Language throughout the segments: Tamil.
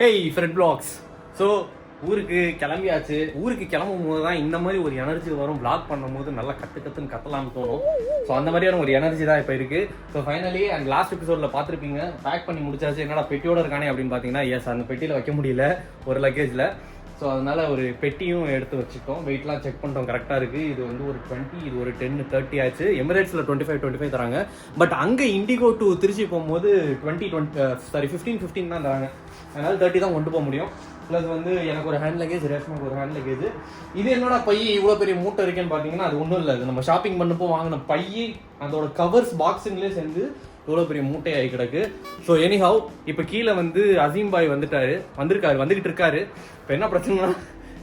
ஹேய் ஃப்ரெண்ட் பிளாக்ஸ் ஸோ ஊருக்கு கிளம்பியாச்சு. ஊருக்கு கிளம்பும் போது தான் இந்த மாதிரி ஒரு எனர்ஜி வரும். பிளாக் பண்ணும்போது நல்லா கத்து கத்துன்னு கத்தலாம்னு தோணும். ஸோ அந்த மாதிரியான ஒரு எனர்ஜி தான் இப்போ இருக்கு. ஸோ ஃபைனலி அண்ட் லாஸ்ட் எபிசோடில் பார்த்துருப்பீங்க. பேக் பண்ணி முடிச்சாச்சு. என்னடா பெட்டியோட இருக்கானே அப்படின்னு பார்த்தீங்கன்னா எஸ் அந்த பெட்டியில் வைக்க முடியல. ஒரு லக்கேஜில் ஸோ அதனால் ஒரு பெட்டியும் எடுத்து வச்சுட்டோம். வெயிட்லாம் செக் பண்ணிட்டோம் கரெக்டாக இருக்குது இது வந்து ஒரு டுவெண்ட்டி இது ஒரு டென் தேர்ட்டி ஆச்சு. எமிரேட்ஸில் டுவெண்ட்டி ஃபைவ் டுவெண்ட்டி ஃபைவ் தராங்க. பட் அங்கே இண்டிகோ டு திருச்சி போகும்போது twenty twenty sorry fifteen fifteen தான் தராங்க. அதனால் தேர்ட்டி தான் கொண்டு போக முடியும். ப்ளஸ் வந்து எனக்கு ஒரு ஹேண்ட் லக்கேஜ் ரேஷ்மாக்கு ஒரு ஹேண்ட் லக்கேஜ் இது என்னோட பை இவ்வளோ பெரிய மூட்டை இருக்கேன்னு பார்த்தீங்கன்னா அது ஒன்றும் இல்லை. அது நம்ம ஷாப்பிங் பண்ணப்போ வாங்கின பை அதோட கவர்ஸ் பாக்ஸுங்களே சேர்ந்து இவ்வளோ பெரிய மூட்டையாகி கிடக்கு. ஸோ எனிஹவ் இப்போ கீழே வந்து அசீம் பாய் வந்துட்டாரு. வந்திருக்காரு வந்துகிட்டு இருக்காரு. இப்போ என்ன பிரச்சனைனா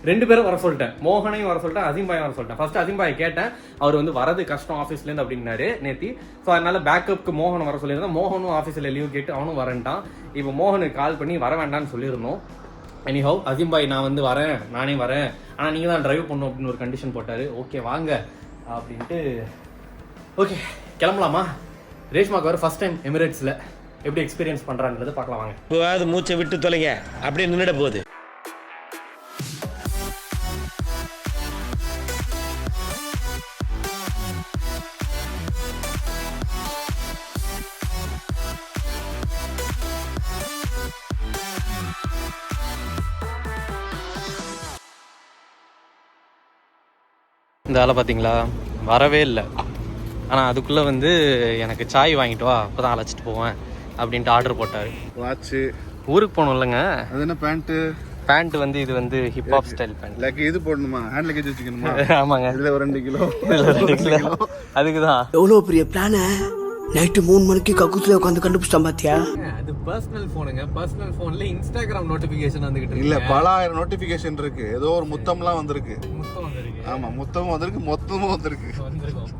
ரெண்டு பேரும் வர சொல்லிட்டேன். மோகனையும் வர சொல்லிட்டேன் அசீம் பாயும் வர சொல்லிட்டேன். ஃபர்ஸ்ட் அசீம் பாய் கேட்டேன். அவர் வந்து வரது கஷ்டம் ஆஃபீஸ்லேருந்து அப்படின்னாரு நேத்தி. ஸோ அதனால பேக்கப்புக்கு மோகன் வர சொல்லியிருந்தேன் மோகனும் ஆஃபீஸில் லீவ் கேட்டு அவனும் வரேன்ட்டான். இப்போ மோகனுக்கு கால் பண்ணி வர வேண்டாம்னு சொல்லியிருந்தோம். எனிஹவ் அசீம் பாய் நான் வந்து வரேன். நானே வரேன். ஆனால் நீங்கள் தான் ட்ரைவ் பண்ணும் அப்படின்னு ஒரு கண்டிஷன் போட்டார். ஓகே வாங்க. அப்படின்ட்டு ஓகே கிளம்பலாமா? ரேஷ்மாக்கு வர ஃபர்ஸ்ட் டைம் எமிரேட்ஸில் எப்படி எக்ஸ்பீரியன்ஸ் பண்ணுறான்றது பார்க்கலாம் வாங்க. இப்போவாது மூச்சை விட்டு தொலைங்க. அப்படியே நின்றுட போகுது. இந்த வேலை பார்த்தீங்களா? வரவே இல்லை. ஆனால் அதுக்குள்ளே வந்து எனக்கு சாய் வாங்கிட்டு வா அப்போ தான் அழைச்சிட்டு போவேன் அப்படின்ட்டு ஆர்டர் போட்டார். வாட்சு ஊருக்கு போகணும் இல்லைங்க. அது என்ன பேண்ட்டு பேண்ட் வந்து இது வந்து ஹிப்ஹாப் ஸ்டைல் பேண்ட் லக் இது போடணுமா? Hand luggage வச்சுக்கணுமா? ஆமாங்க. இதுல ஒரு ரெண்டு கிலோ. இதுல ரெண்டு கிலோ. அதுக்கு தான் எவ்வளோ பெரிய பிளான நைட்டு மூணு மணிக்கு கக்கூத்துல உட்காந்து கண்டுபிடிச்சிட்டான் பாத்தியா? அது பர்சனல் ஃபோனுங்க பர்சனல் ஃபோன்ல இன்ஸ்டாகிராம் நோட்டிஃபிகேஷன் வந்துகிட்டு இல்ல பல ஆயிரம் நோட்டிபிகேஷன் இருக்கு. ஏதோ ஒரு முத்தம்லாம் வந்திருக்கு. மொத்தம் வந்திருக்கு. ஆமா முத்தமும் வந்திருக்கு மொத்தமும் வந்திருக்கு. வந்திருக்கும்.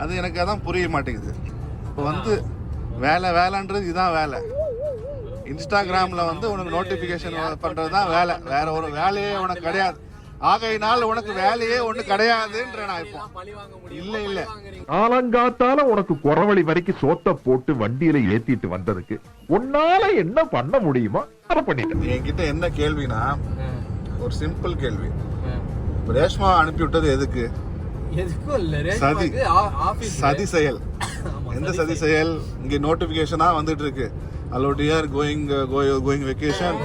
அது எனக்கு அதான் புரிய மாட்டேங்குது. இப்போ வந்து வேலை வேலைன்றது இதுதான் வேலை. இன்ஸ்டாகிராம்ல வந்து உனக்கு நோட்டிபிகேஷன் பண்றது தான் வேலை. வேற ஒரு வேலையே உனக்கு கிடையாது. ஆகையினால் உனக்கு வேலையே ஒண்ணு கிடையாதுன்ற நான் இப்போ. இல்ல இல்ல. காலங்காத்தால உனக்கு குறவழி வரைக்கும் சோத்த போட்டு வண்டியில ஏத்திட்டு வந்ததுக்கு உன்னால என்ன பண்ண முடியுமோ அதை பண்ணிட்டேன். என்கிட்ட என்ன கேள்வினா ஒரு சிம்பிள் கேள்வி. ரேஷ்மா அனுப்பி விட்டது எதுக்கு? எதுக்கும் இல்ல சதி சதி செயல். எந்த சதி செயல்? இங்க நோட்டிபிகேஷனா வந்துட்டு இருக்கு hello dear going going vacation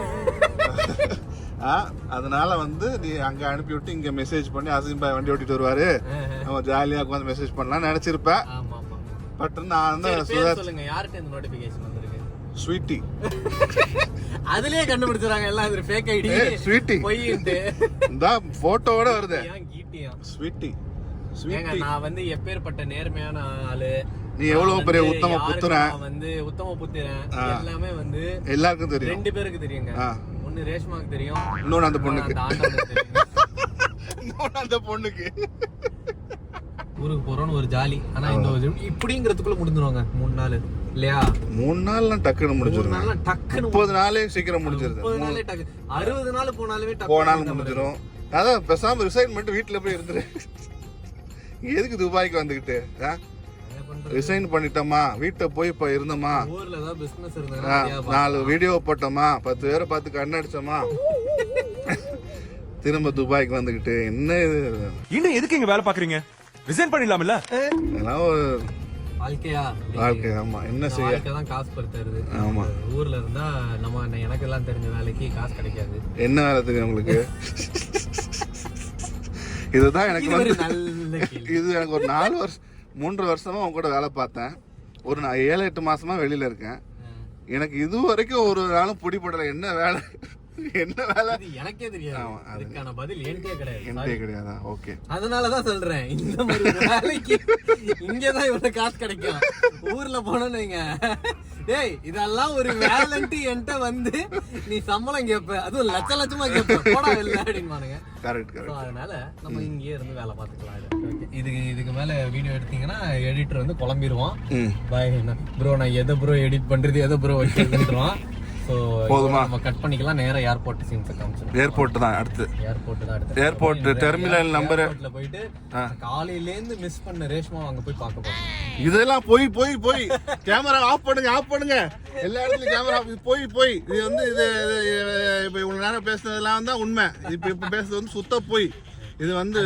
அதனால வந்து நீ அங்க அனுப்பி விட்டு இங்க மெசேஜ் பண்ணி அசிம் பாய் வண்டி ஓட்டிட்டு வருவாரு. நம்ம ஜாலியா உட்காந்து மெசேஜ் பண்ணலாம் நினைச்சிருப்ப ஆமா ஆமா. பட் நான் வந்து சுதா சொல்லுங்க யார்கிட்ட இந்த நோட்டிபிகேஷன் வந்திருக்கு? ஸ்வீட்டி. அதுலயே கண்டுபிடிச்சாங்க எல்லாம் இது ஃபேக் ஐடி sweetie. பொய்ன்ட்டு. இந்த போட்டோவோட வருது. ஸ்வீட்டி. ஏங்க நான் வந்து எப்பேற்பட்ட நேர்மையான ஆளு. நீ எவ்வளவு பெரிய உத்தம புத்திரன். வந்து உத்தம புத்திரன். எல்லாமே வந்து எல்லாருக்கும் தெரியும். ரெண்டு பேருக்கு தெரியுங்க. ஒண்ணு ரேஷ்மாக்கு தெரியும் இன்னொன்னு அந்த பொண்ணுக்கு. அந்த. இன்னொன்னு பொண்ணுக்கு. ஊருக்கு போறோம்னு ஒரு ஜாலி. ஆனா இந்த இப்படிங்கிறதுக்குள்ள முடிஞ்சிருவாங்க மூணு நாள். இல்லையா? மூணு நாள்லாம் டக்குன்னு முடிஞ்சிடும் நாள்லாம் டக்குன்னு முப்பது நாளே சீக்கிரம் முடிஞ்சிருது. அறுபது நாள் போனாலுமே டக்கு போனாலும் முடிஞ்சிடும் அதான் பேசாம ரிசைன் பண்ணிட்டு வீட்டுல போய் இருந்துரு. எதுக்கு துபாய்க்கு வந்துகிட்டு ரிசைன் பண்ணிட்டோமா? வீட்டை போய் இப்ப இருந்தோமா? நாலு வீடியோ போட்டோமா? பத்து பேரை பார்த்து கண்ணடிச்சோமா திரும்ப துபாய்க்கு வந்துகிட்டு என்ன இது? இன்னும் எதுக்கு இங்க வேலை பாக்குறீங்க ரிசைன் பண்ணிடலாம்ல? இதெல்லாம் ஒரு வாழ்க்கையா? வாழ்க்கை ஆமா. என்ன செய்ய? தான் காசு படுத்துறது. ஆமா. ஊர்ல இருந்தா நம்ம எனக்கு எல்லாம் தெரிஞ்ச வேலைக்கு காசு கிடைக்காது. என்ன வேலை தெரியும் உங்களுக்கு? இதுதான் எனக்கு வந்து. இது எனக்கு ஒரு நாலு வருஷம் மூன்று வருஷமா உங்க கூட வேலை பார்த்தேன். ஒரு நான் ஏழு எட்டு மாசமா வெளியில இருக்கேன். எனக்கு இது வரைக்கும் ஒரு நாளும் பிடிபடல. என்ன வேலை? என்ன வேலை? எனக்கே தெரியாது. அதுக்கான பதில் கிடையாது. ஓகே. அதனாலதான் சொல்றேன். இந்த மாதிரி வேலைக்கு இங்கதான் இவ்வளவு காசு கிடைக்கும். ஊர்ல போனோம்னு வைங்க. டேய் இதெல்லாம் ஒரு வேலைன்ட்டு என்கிட்ட வந்து நீ சம்பளம் கேப்ப. அதுவும் லட்ச லட்சமா கேப்ப. போடா இல்ல அப்படின்பானுங்க கரெக்ட் அதனால நம்ம இங்கேயே இருந்து வேலை பார்த்துக்கலாம். இதுக்கு இதுக்கு மேல வீடியோ எடுத்தீங்கன்னா எடிட்டர் வந்து குழம்பிடுவான் ம். பாய் ப்ரோ நான் எதை ப்ரோ எடிட் பண்றது எதை ப்ரோ ஸோ போதுமா? நம்ம கட் பண்ணிக்கலாம். நேரா ஏர்போர்ட் சீன்ஸை காமிச்சிடும் ஏர்போர்ட் தான் அடுத்து. ஏர்போர்ட் தான் அடுத்து. Airport terminal number. ஏர்போர்ட்ல போயிட்டு காலையில இருந்து மிஸ் பண்ண ரேஷ்மா அங்க போய் பார்க்க போறோம். இதெல்லாம் போய் போய் போய். கேமரா ஆஃப் பண்ணுங்க ஆஃப் பண்ணுங்க. எல்லா இடத்துலயும் கேமரா போய் போய். இது வந்து இது இப்ப இவ்வளவு நேரம் பேசுனதெல்லாம் தான் உண்மை. இப்ப இப்ப பேசுறது வந்து சுத்த போய். இது வந்து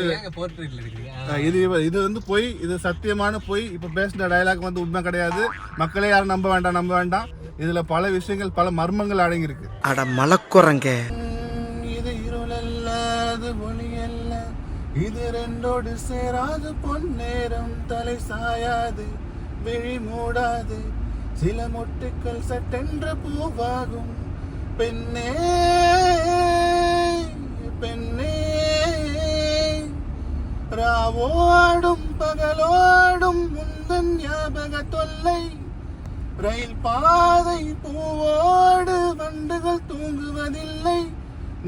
இது இது வந்து பொய். இது சத்தியமான பொய். இப்ப பேசின டயலாக் வந்து உண்மை கிடையாது. மக்களே யாரும் நம்ப வேண்டாம் நம்ப வேண்டாம். இதுல பல விஷயங்கள் பல மர்மங்கள் அடங்கி இருக்கு அட மலக்குறங்க இது இருளல்ல அது ஒளி இது ரெண்டோடு சேராது பொன்னேரம் தலை சாயாது விழி மூடாது. சில மொட்டுக்கள் சட்டென்று பூவாகும். பெண்ணே பெண்ணே ராவோடும் பகலோடும் முந்தன் ஞாபக தொல்லை. ரயில் பாதை பூவோடு வண்டுகள் தூங்குவதில்லை.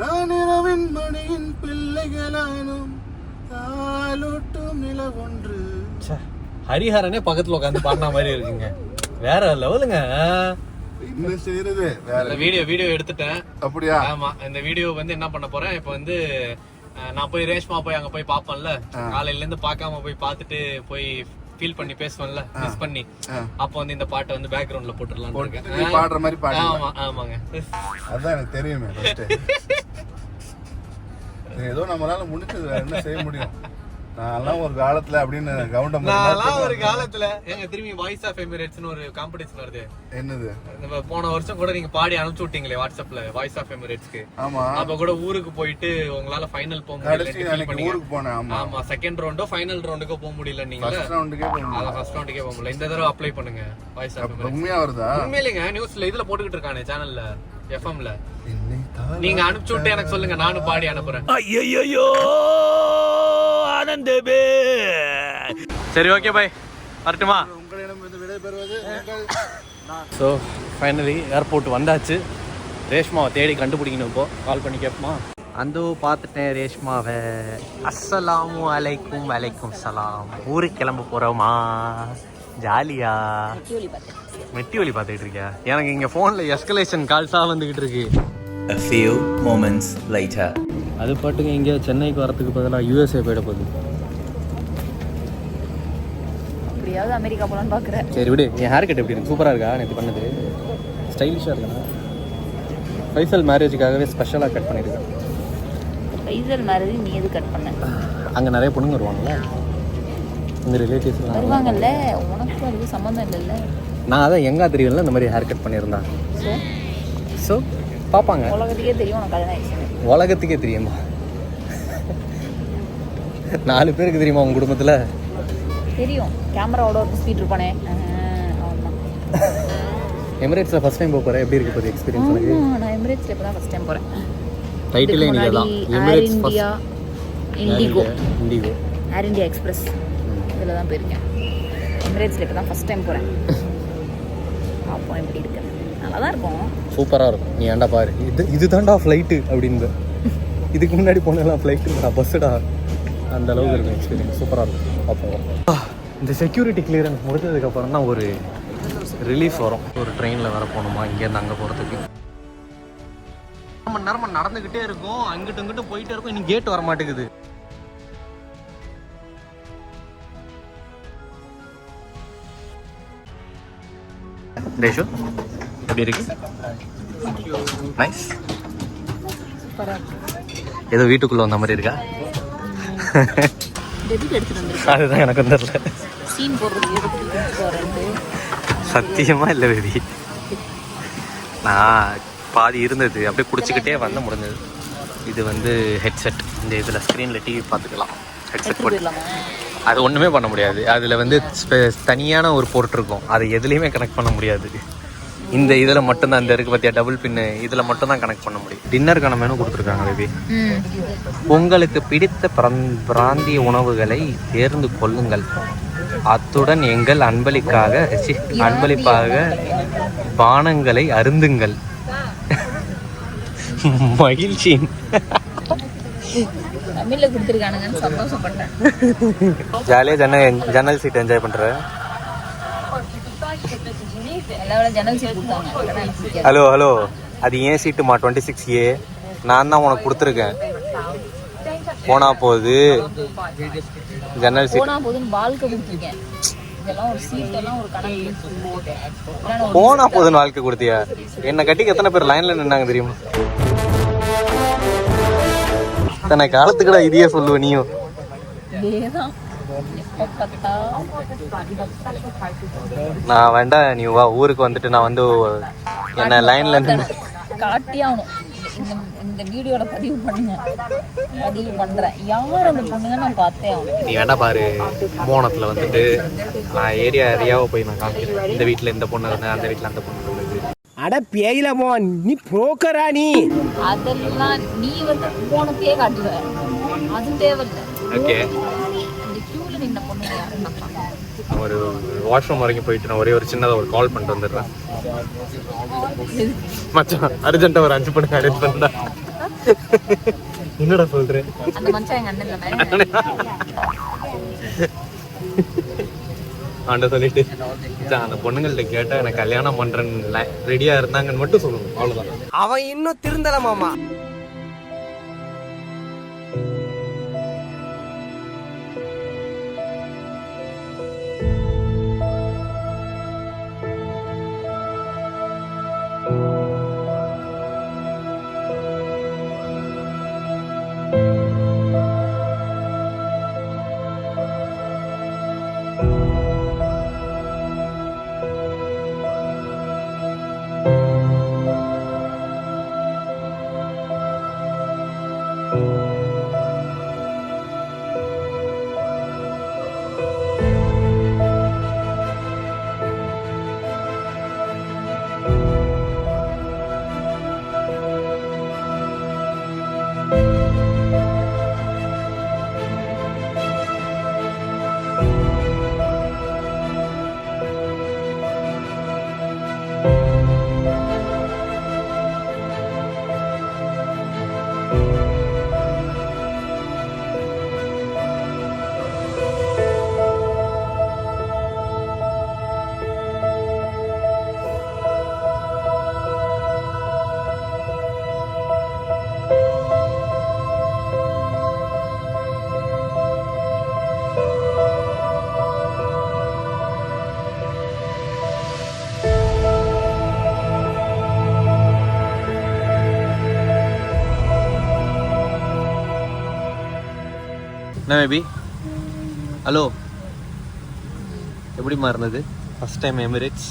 நான் இரவின் மணியின் பிள்ளைகளானும். ஹரிஹரனே பக்கத்துல உட்காந்து பாடின மாதிரி இருக்குங்க. வேற லெவலுங்க. என்ன செய்யறது வேற இந்த வீடியோ வீடியோ எடுத்துட்டேன். அப்படியா? ஆமா இந்த வீடியோ வந்து என்ன பண்ண போறேன் இப்போ வந்து நான் போய் ரேஷ்மா போய் அங்க போய் பாப்பேன்ல. காலையில இருந்து பார்க்காம போய் பார்த்துட்டு போய் ஃபீல் பண்ணி பேசுவேன்ல மிஸ் பண்ணி. அப்போ வந்து இந்த பாட்டை வந்து பேக்ரவுண்ட்ல போட்டுடலாம் பாடுற மாதிரி பாடு ஆமா ஆமாங்க. அதான் எனக்கு தெரியுமே ஏதோ நம்மளால முடிஞ்சது வேற என்ன செய்ய முடியும்? நான்லாம் ஒரு காலத்துல அப்படின்னு கவுண்டம் நான்லாம் ஒரு காலத்துல எங்க திரும்பி வாய்ஸ் ஆஃப் எமிரேட்ஸ்னு ஒரு காம்படிஷன் வருது. என்னது? நம்ம போன வருஷம் கூட நீங்க பாடி அனுப்பிச்சு விட்டீங்களே வாட்ஸ்அப்ல வாய்ஸ் ஆஃப் எமிரேட்ஸ்க்கு ஆமா. அப்ப கூட ஊருக்கு போயிட்டு உங்களால ஃபைனல் போக முடியல ஊருக்கு போனேன் ஆமா. ஆமா செகண்ட் ரவுண்டோ ஃபைனல் ரவுண்டுக்கோ போக முடியல நீங்க. ஃபர்ஸ்ட் ரவுண்டுக்கே போகணும் அத ஃபர்ஸ்ட் ரவுண்டுக்கே போக முடியல. இந்த தடவை அப்ளை பண்ணுங்க வாய்ஸ் ஆஃப் எமிரேட்ஸ் உண்மையா வருதா? உண்மையிலேங்க நியூஸ்ல இதுல போட்டுக்கிட்டு இருக்கானே சேனல்ல எஃப்எம்ல நீங்க அனுப்பிச்சு விட்டு எனக்கு சொல்லுங்க நானும் பாடி அனுப்புறேன். ஐயோ ஆனந்தமே. சரி ஓகே பாய் வரட்டுமா? ஸோ ஃபைனலி ஏர்போர்ட் வந்தாச்சு. ரேஷ்மாவை தேடி கண்டுபிடிக்கணும் இப்போ. கால் பண்ணி கேட்போமா அந்த பார்த்துட்டேன் ரேஷ்மாவை. அஸ்ஸலாமு அலைக்கும் வலைக்கும் சலாம். ஊருக்கு கிளம்ப போகிறோமா ஜாலியா? மெட்டி ஒலி பார்த்துக்கிட்டு இருக்கியா? எனக்கு இங்கே ஃபோனில் எஸ்கலேஷன் கால்ஸாக வந்துக்கிட்டு இருக்கு. A few moments later. அது பாட்டுங்க இங்கே சென்னைக்கு வரதுக்கு பதிலாக யூஎஸ்ஏ போயிட போகுது. அப்படியாவது அமெரிக்கா போலான்னு பாக்குறேன் சரி விடு என் ஹேர் கட் எப்படி இருக்கு? சூப்பராக இருக்கா? நேற்று பண்ணது. ஸ்டைலிஷாக இருக்கா? ஃபைசல் மேரேஜுக்காகவே ஸ்பெஷலாக கட் பண்ணியிருக்கேன் ஃபைசல் மேரேஜ் நீ எது கட் பண்ண? அங்கே நிறைய பொண்ணுங்க வருவாங்கல்ல? உங்கள் ரிலேட்டிவ்ஸ்லாம் வருவாங்கல்ல? உனக்கும் அதுக்கு சம்மந்தம் இல்லைல்ல. நான் அதான் எங்கா தெரியல இந்த மாதிரி ஹேர் கட் பண்ணியிருந்தேன் ஸோ ஸோ பார்ப்பாங்க. உலகத்துக்கே தெரியும் உனக்கு உலகத்துக்கே தெரியுமா? நாலு பேருக்கு தெரியுமா உங்கள் குடும்பத்தில்? தெரியும். கேமராவோட ஒரு ஸ்பீட் இருப்பானே. எமிரேட்ஸில் ஃபஸ்ட் டைம் போக போகிறேன் எப்படி இருக்கு போகுது எக்ஸ்பீரியன்ஸ் நான் எமிரேட்ஸ்ல இப்போ தான் ஃபஸ்ட் டைம் போகிறேன் டைட்டிலே நீங்கள் தான் Emirates India IndiGo IndiGo Air India Express இதில் தான் போயிருக்கேன். எமிரேட்ஸில் இப்போ தான் ஃபஸ்ட் டைம் போகிறேன் பார்ப்போம் எப்படி இருக்கு. நல்லா தான் இருக்கும். சூப்பராக இருக்கும். நீ ஏன்டா பாரு? இது இதுதான்டா ஃப்ளைட்டு அப்படின்னு இதுக்கு முன்னாடி போனெல்லாம் ஃப்ளைட்டு பஸ்ஸுடா அந்த அளவுக்கு இருக்கும் எக்ஸ்பீரியன்ஸ் சூப்பராக இருக்கும். அப்போ. இந்த செக்யூரிட்டி கிளியரன்ஸ் முடிஞ்சதுக்கப்புறம் தான் ஒரு ரிலீஃப் வரும். ஒரு ட்ரெயினில் வர போகணுமா? இங்கேருந்து அங்கே போகிறதுக்கு மணி நேரமாக நடந்துக்கிட்டே இருக்கும். அங்கிட்டு இங்கிட்டு போயிட்டே இருக்கும். இன்னும் கேட் வர மாட்டேங்குது. தேஷு எப்படி இருக்கு? நைஸ் ஏதோ வீட்டுக்குள்ள வந்த மாதிரி இருக்கா? அதுதான் எனக்கு தெரியல. சத்தியமா இல்லை பேபி நான் பாதி இருந்தது. அப்படியே குடிச்சிக்கிட்டே வந்த முடிஞ்சது. இது வந்து ஹெட்செட் இந்த இதில் ஸ்க்ரீனில் டிவி பார்த்துக்கலாம். ஹெட்செட் போட்டுக்கலாம் போட்டு. அது ஒன்றுமே பண்ண முடியாது. அதில் வந்து தனியான ஒரு போர்ட் இருக்கும். அதை எதுலேயுமே கனெக்ட் பண்ண முடியாது. இந்த இதில் மட்டும்தான் இந்த இருக்கு பார்த்தியா டபுள் பின்னு இதில் மட்டும்தான் கனெக்ட் பண்ண முடியும். டின்னருக்கான மெனு கொடுத்துருக்காங்க பேபி உங்களுக்கு பிடித்த பிராந்- பிராந்திய உணவுகளை தேர்ந்து கொள்ளுங்கள். அத்துடன் எங்கள் அன்பளிக்காக அன்பளிப்பாக பானங்களை அருந்துங்கள். மகிழ்ச்சி தமிழ்ல கொடுத்துருக்கானுங்கன்னு சந்தோஷப்பட்டேன். ஜாலியாக ஜன்னல் ஜன்னல் சீட் என்ஜாய் பண்ணுற எல்லா விட ஜன்னல் சீட் கொடுத்தாங்க இல்லைன்னா எனக்கு பிடிக்காது. ஹலோ ஹலோ அது ஏன் சீட்டுமா டுவெண்ட்டி சிக்ஸ் ஏ நான் தான் உனக்கு கொடுத்துருக்கேன். போனா போகுது. ஜன்னல் சீட் போனா போதுன்னு வாழ்க்கை கொடுத்தியா? என்ன கட்டிக்கு எத்தனை பேர் லைன்ல நின்னாங்க தெரியுமா? தன்னை காலத்துக்குடா இதையே சொல்லுவ நீயும். நான் வேண்டாம் நீ வா ஊருக்கு வந்துட்டு நான் வந்து என்ன லைன்ல காட்டி ஆகணும் இந்த இந்த வீடியோல பதிவு பண்ணுங்க. பதிவு பண்றேன். யார் அந்த பொண்ணுங்க நான் பார்த்தே ஆகணும். நீ வேணா பாரு கும்போணத்துல வந்துட்டு நான் ஏரியா ஏரியாவை போய் நான் காமிக்கிறேன். இந்த வீட்ல இந்த பொண்ணு இருந்தேன் அந்த வீட்ல அந்த பொண்ணு இருந்தது. அட பேயிலமோ நீ புரோக்கரா நீ? அதெல்லாம் நீ வந்து போனத்தையே காட்டுவ. அது தேவையில்லை. ஓகே ஒரு வாஷ்ரூம் வரைக்கும் போயிட்டு நான் ஒரே ஒரு சின்னதாக ஒரு கால் பண்ணிட்டு வந்துடுறேன். மச்சான் அர்ஜென்ட்டா ஒரு அஞ்சு பண்ணுங்க அரேஞ்ச் பண்ணா என்னடா சொல்றேன் அந்த மனுஷன் எங்க அண்ணன் தானே ஆண்ட சொல்லிட்டு அந்த பொண்ணுங்கள்ட்ட கேட்டா எனக்கு கல்யாணம் பண்றேன்னு ரெடியா இருந்தாங்கன்னு மட்டும் சொல்லணும். அவ்வளவுதான். அவன் இன்னும் திருந்தல மாமா. என்ன மேபி ஹலோ எப்படிமா இருந்தது? ஃபர்ஸ்ட் டைம் எமிரேட்ஸ்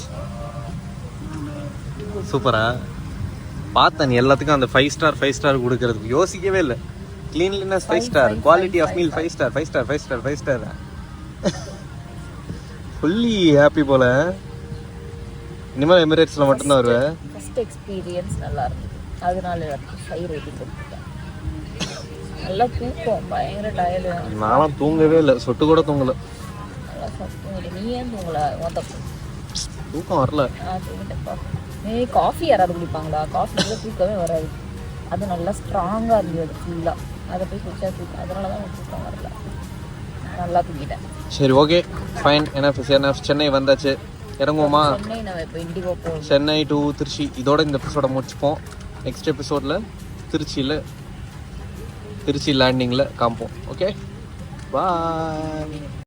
சூப்பரா பார்த்தேன் நீ எல்லாத்துக்கும் அந்த ஃபைவ் ஸ்டார் ஃபைவ் ஸ்டார் கொடுக்கறதுக்கு. யோசிக்கவே இல்லை. Cleanliness five star quality of meal five star five star five star five star fully happy போல. இனிமேல் எமிரேட்ஸில் மட்டும்தான் வருவேன் ஃபர்ஸ்ட் எக்ஸ்பீரியன்ஸ் நல்லா இருந்தது. அதனால ஃபைவ் ரேட்டிங் கொடுத்துட்டேன் நல்லா தூக்கம் பயங்கர டயர்டு. நானும் தூங்கவே இல்லை. சொட்டு கூட தூங்கல. நல்லா நீ ஏன் தூங்கல? தூக்கம் வரல. ஏய் காஃபி யாராவது குடிப்பாங்களா? காஃபி கூட தூக்கமே வராது. அது நல்லா ஸ்ட்ராங்காக இருந்தது ஃபுல்லாக அதை போய் குடிச்சா தூக்கம். அதனால தான் தூக்கம் வரல. நல்லா தூங்கிட்டேன். சரி ஓகே ஃபைன் என்ன சென்னை வந்தாச்சு. இறங்குவோமா? சென்னை டு திருச்சி. இதோட இந்த எபிசோட முடிச்சுப்போம். நெக்ஸ்ட் எபிசோடில் திருச்சியில் திருச்சி லேண்டிங்கில் காமிப்போம் ஓகே பாய்